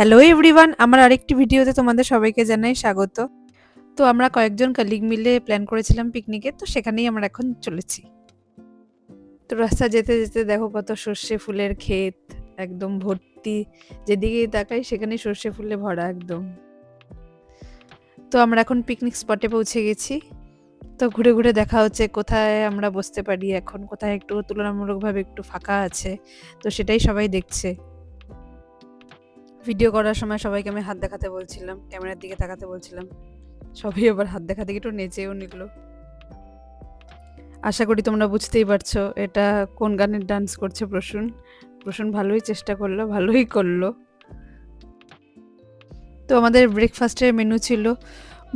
Hello everyone আমার আরেকটি ভিডিওতে তোমাদের সবাইকে জানাই স্বাগত। তো আমরা কয়েকজন কালিগ মিলে প্ল্যান করেছিলাম পিকনিকে তো সেখানেই আমরা এখন চলেছি। তো রাস্তা যেতে যেতে দেখো কত সর্ষে ফুলের ক্ষেত, একদম ভর্তি। যেদিকেই তাকাই সেখানে সর্ষে ফুলে ভরা একদম। তো আমরা এখন পিকনিক স্পটে পৌঁছে গেছি। তো ঘুরে ঘুরে দেখা হচ্ছে কোথায় আমরা বসতে পারি এখন, কোথায় একটু তুলনামূলকভাবে একটু ফাঁকা আছে, তো সেটাই সবাই দেখছে। ভিডিও করার সময় সবাইকে আমি হাত দেখাতে বলছিলাম, ক্যামেরার দিকে তাকাতে বলছিলাম। সবাই আবার হাত দেখা দেখাতে একটু নেচেও নিল। আশা করি তোমরা বুঝতেই পারছ এটা কোন গানের ডান্স করছে প্রসূন। প্রসূন ভালোই চেষ্টা করল, ভালোই করল। তো আমাদের ব্রেকফাস্টের মেনু ছিল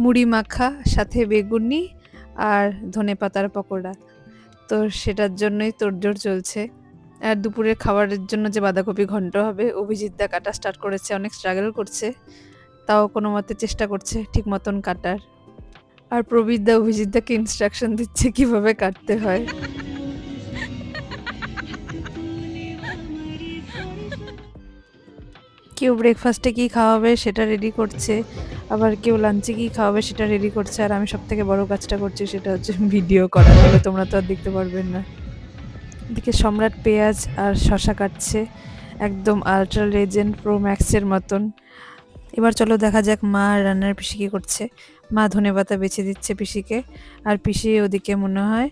মুড়ি মাখা, সাথে বেগুনি আর ধনে পাতার পকোড়া। তো সেটার জন্যই তোড়জোড় চলছে। আর দুপুরের খাবারের জন্য যে বাঁধাকপি ঘন্ট হবে, অভিজিৎ দা কাটা স্টার্ট করেছে, অনেক স্ট্রাগল করছে। তাও কোনো মতে চেষ্টা করছে ঠিক মতন কাটার। আর প্রবীর দা, অভিজিৎ দাকে ইনস্ট্রাকশন দিচ্ছে কীভাবে কাটতে হয়। কেউ ব্রেকফাস্টে কী খাওয়াবে সেটা রেডি করছে, আবার কেউ লাঞ্চে কী খাওয়াবে সেটা রেডি করছে। আর আমি সব থেকে বড় কাজটা করছি সেটা হচ্ছে ভিডিও করা। তোমরা তো আর দেখতে পারবেন না। এদিকে সম্রাট পেঁয়াজ আর শশা কাটছে, একদম আলট্রা লেজেন্ড প্রো ম্যাক্সের মতন। এবার চলো দেখা যাক মা রান্নার পিসি কী করছে। মা ধনে পাতা বেছে দিচ্ছে পিসিকে, আর পিসি ওদিকে মনে হয়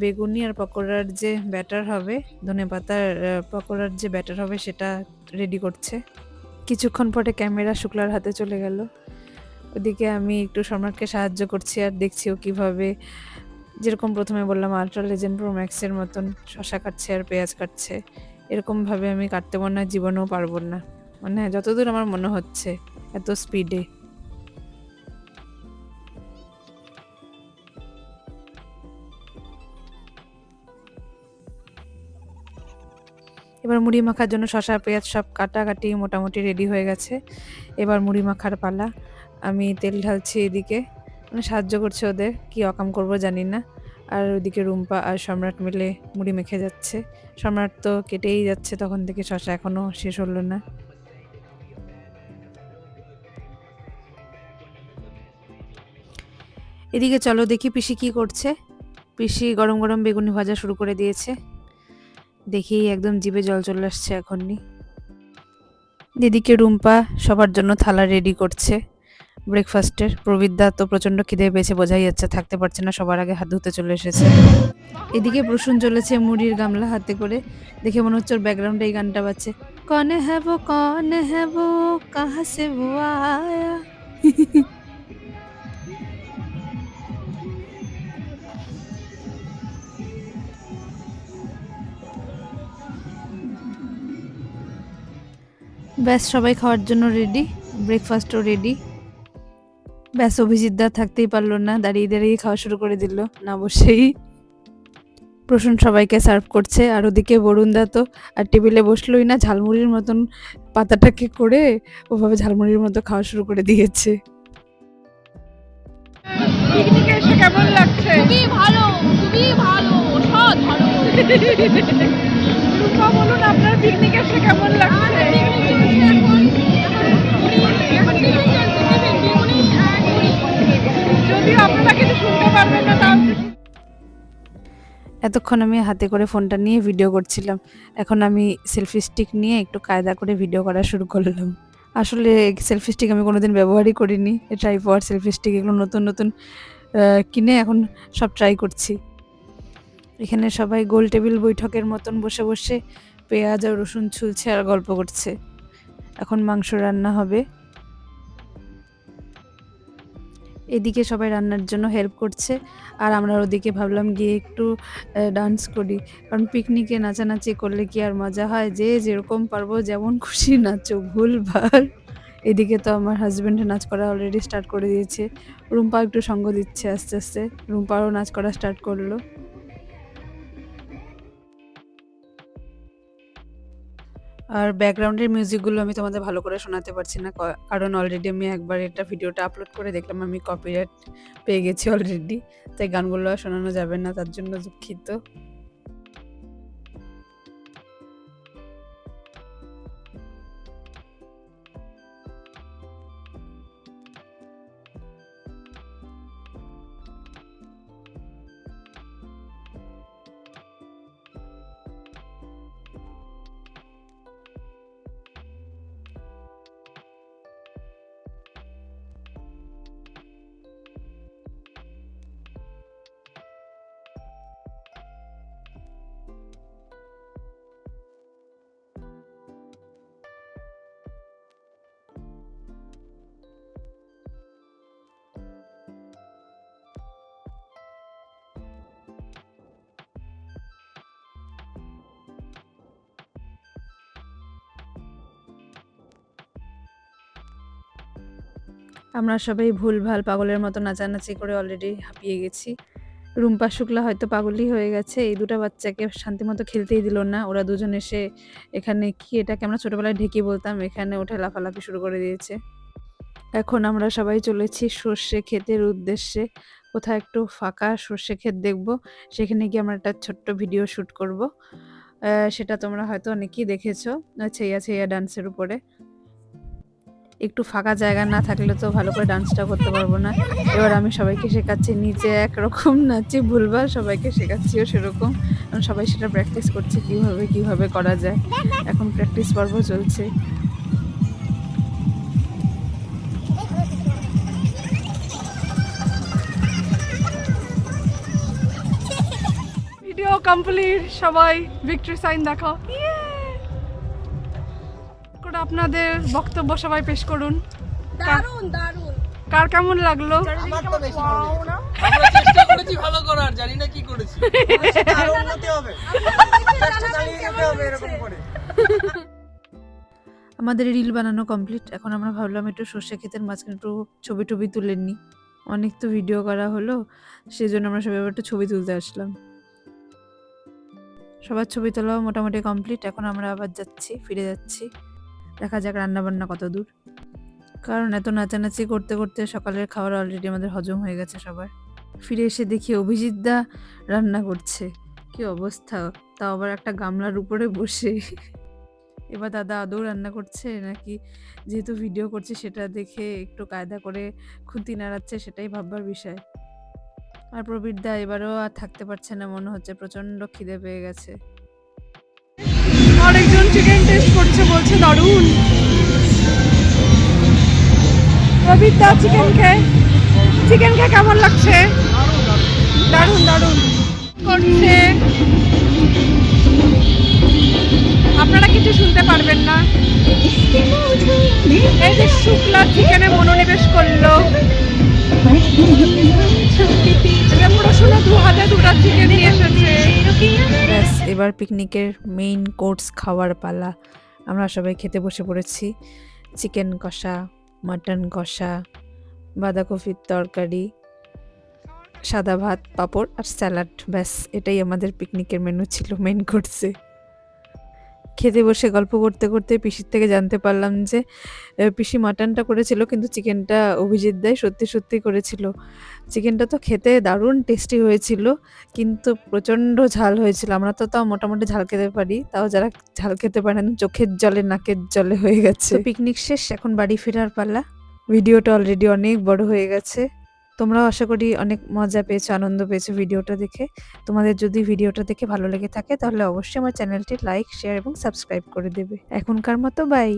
বেগুনি আর পকোড়ার যে ব্যাটার হবে, ধনে পাতার পকোড়ার যে ব্যাটার হবে সেটা রেডি করছে। কিছুক্ষণ পরে ক্যামেরা শুক্লার হাতে চলে গেল। ওদিকে আমি একটু সম্রাটকে সাহায্য করছি আর দেখছি ও কীভাবে যেরকম প্রথমে বললাম আলট্রা লেজেন্ড প্রো ম্যাক্সের মতন শশা কাটছে আর পেঁয়াজ কাটছে, এরকমভাবে আমি কাটতে মনে না, জীবনেও পারব না। মানে যতদূর আমার মনে হচ্ছে, এত স্পিডে এবার মুড়ি মাখার জন্য শশা, পেঁয়াজ সব কাটাকাটি মোটামুটি রেডি হয়ে গেছে। এবার মুড়ি মাখার পালা। আমি তেল ঢালছি এদিকে। সাহায্য করছে ওদের, কি অকাম করব জানি না। আর ওদিকে রুম্পা আর সম্রাট মিলে মুড়ি মেখে যাচ্ছে। সম্রাট তো কেটেই যাচ্ছে তখন থেকে, শশা এখনও শেষ হলো না। এদিকে চলো দেখি পিসি কি করছে। পিসি গরম গরম বেগুনি ভাজা শুরু করে দিয়েছে। দেখেই একদম জিভে জল চলে আসছে এখনই। দিদিকে রুম্পা সবার জন্য থালা রেডি করছে। ব্রেকফাস্টের। প্রবিদ্যা তো প্রচণ্ড খিদে পেয়েছে, বোঝাই যাচ্ছে থাকতে পারছে না, সবার আগে হাত ধুতে চলে এসেছে। এদিকে প্রসূন চলেছে মুড়ির গামলা হাতে করে, দেখে মনে হচ্ছে ওর ব্যাকগ্রাউন্ডে এই গানটা বাজছে। কনে হ্যাবো কনে হ্যাবো কাহাসে ব্যাস, সবাই খাওয়ার জন্য রেডি ব্রেকফাস্টও রেডি ব্যাস অভিজিৎ দা থাকতেই পারল না দাঁড়িয়ে দাঁড়িয়ে খাওয়া শুরু করে দিল। না বসেই। প্রসূন সবাইকে সার্ভ করছে আর ওদিকে বরুণ দা তো আর টেবিলে বসলোই না ঝালমুড়ির মতন পাতাটাকে করে ওভাবে ঝালমুড়ির মতো খাওয়া শুরু করে দিয়েছে। কেমন লাগছে? খুবই ভালো খুবই ভালো অসাধারণ। রূপা বলুন আপনার পিকনিকে এসে কেমন লাগছে? এতক্ষণ আমি হাতে করে ফোনটা নিয়ে ভিডিও করছিলাম। এখন আমি সেলফি স্টিক নিয়ে একটু কায়দা করে ভিডিও করা শুরু করলাম। আসলে সেলফি স্টিক আমি কোনোদিন ব্যবহারই করিনি। ট্রাইপড সেলফি স্টিক এগুলো নতুন নতুন কিনে এখন সব ট্রাই করছি। এখানে সবাই গোল টেবিল বৈঠকের মতন বসে বসে পেঁয়াজ আর রসুন ছুলছে আর গল্প করছে। এখন মাংস রান্না হবে। এদিকে সবাই রান্নার জন্য হেল্প করছে, আর আমরা ওদিকে ভাবলাম গিয়ে একটু ডান্স করি। কারণ পিকনিকে নাচানাচি করলে কি আর মজা হয়? যে যেরকম পারব, যেমন খুশি নাচো ভুলভাল এদিকে তো আমার হাজব্যান্ড নাচ করা অলরেডি স্টার্ট করে দিয়েছে। রুম্পা একটু সঙ্গ দিচ্ছে আস্তে আস্তে। রুম্পারও নাচ করা স্টার্ট করল। আর ব্যাকগ্রাউন্ডের মিউজিকগুলো আমি তোমাদের ভালো করে শোনাতে পারছি না কারণ অলরেডি আমি একবার এটা ভিডিওটা আপলোড করে দেখলাম, আমি কপিরাইট পেয়ে গেছি অলরেডি তাই গানগুলো আর শোনানো যাবে না, তার জন্য দুঃখিত। আমরা সবাই ভুলভাল পাগলের মতো নাচানাচি করে অলরেডি হাঁপিয়ে গেছি। রুম্পা শুক্লা হয়তো পাগলই হয়ে গেছে এই দুটো বাচ্চাকে শান্তিমতো খেলতেই দিল না। ওরা দুজন এসে এখানে কি এটাকে আমরা ছোটোবেলায় ঢেকে বলতাম এখানে ওঠে লাফালাফি শুরু করে দিয়েছে। এখন আমরা সবাই চলেছি সর্ষে ক্ষেতের উদ্দেশ্যে। কোথাও একটু ফাঁকা সর্ষে ক্ষেত দেখব সেখানে গিয়ে আমরা একটা ছোট্ট ভিডিও শ্যুট করব। সেটা তোমরা হয়তো অনেকেই দেখেছ আহ, ছেইয়া ছেইয়া ডান্সের উপরে। একটু ফাঁকা জায়গা না থাকলে তো ভালো করে ডান্সটা করতে পারব না। এবার আমি সবাইকে শেখাচ্ছি নিচে একরকম নাচি, ভুলভাল সবাইকে শেখাচ্ছিও সেরকম। কারণ সবাই সেটা প্র্যাকটিস করছে কীভাবে কীভাবে করা যায়। এখন প্র্যাকটিস পর্ব চলছে। ভিডিও কমপ্লিট সবাই ভিক্টরি সাইন দেখাও। আপনাদের বক্তব্য সবাই পেশ করুন। দারুণ দারুণ। কার কেমন লাগল? আমার তো বেশি ভালো আমরা চেষ্টা করেছি ভালো করার জানি না কি করেছি। আরও উন্নতি হবে। চেষ্টা চালিয়ে যেতে হবে এরকম করে। আমাদের রিল বানানো কমপ্লিট। এখন আমরা ভাবলাম একটু সর্ষে ক্ষেতের মাঝখানে একটু ছবি টবি তুলে নিই অনেক তো ভিডিও করা হলো সেই জন্য আমরা সবাই একটু ছবি তুলতে আসলাম। সবার ছবি তোলাও মোটামুটি কমপ্লিট। এখন আমরা আবার যাচ্ছি ফিরে যাচ্ছি। দেখা যাক রান্না বান্না কত দূর। কারণ এত নাচানাচি করতে করতে সকালের খাবার অলরেডি আমাদের হজম হয়ে গেছে সবার। ফিরে এসে দেখি অভিজিৎ দা রান্না করছে। কি অবস্থা? তাও আবার একটা গামলার উপরে বসে। এবার দাদা আদৌ রান্না করছে নাকি যেহেতু ভিডিও করছে সেটা দেখে একটু কায়দা করে খুঁতি নাড়াচ্ছে সেটাই ভাববার বিষয়। আর প্রবীর দা এবারও আর থাকতে পারছে না, মনে হচ্ছে প্রচণ্ড খিদে পেয়ে গেছে। করছে বলছে দারুণ। রবিদা চিকেন খেয়ে। চিকেন খেয়ে কেমন লাগছে? দারুণ দারুণ। করছে। আপনারা কিছু শুনতে পারবেন না। এই যে শুক্লা চিকেনে মনোনিবেশ করল। এবার পিকনিকের মেইন কোর্স খাওয়ার পালা। আমরা সবাই খেতে বসে পড়েছি। চিকেন কষা মাটন কষা, বাঁধাকপির তরকারি, সাদা ভাত, পাঁপড় আর স্যালাড। ব্যাস, এটাই আমাদের পিকনিকের মেনু ছিল মেন কোর্সে খেতে বসে গল্প করতে করতে পিসির থেকে জানতে পারলাম যে পিসি মাটনটা করেছিল কিন্তু চিকেনটা অভিজিৎ দেয় সত্যি সত্যি করেছিল। চিকেনটা তো খেতে দারুণ টেস্টি হয়েছিল কিন্তু প্রচণ্ড ঝাল হয়েছিল। আমরা তো তাও মোটামুটি ঝাল খেতে পারি তাও যারা ঝাল খেতে পারেন চোখের জলে নাকের জলে হয়ে গেছে। পিকনিক শেষ এখন বাড়ি ফেরার পাল্লা ভিডিওটা অলরেডি অনেক বড় হয়ে গেছে। তোমরাও আশা করি অনেক মজা পেয়েছ, আনন্দ পেয়েছ ভিডিওটা দেখে। তোমাদের যদি ভিডিওটা দেখে ভালো লেগে থাকে, তাহলে অবশ্যই আমার চ্যানেলটি লাইক, শেয়ার এবং সাবস্ক্রাইব করে দেবে। এখনকার মতো, বাই।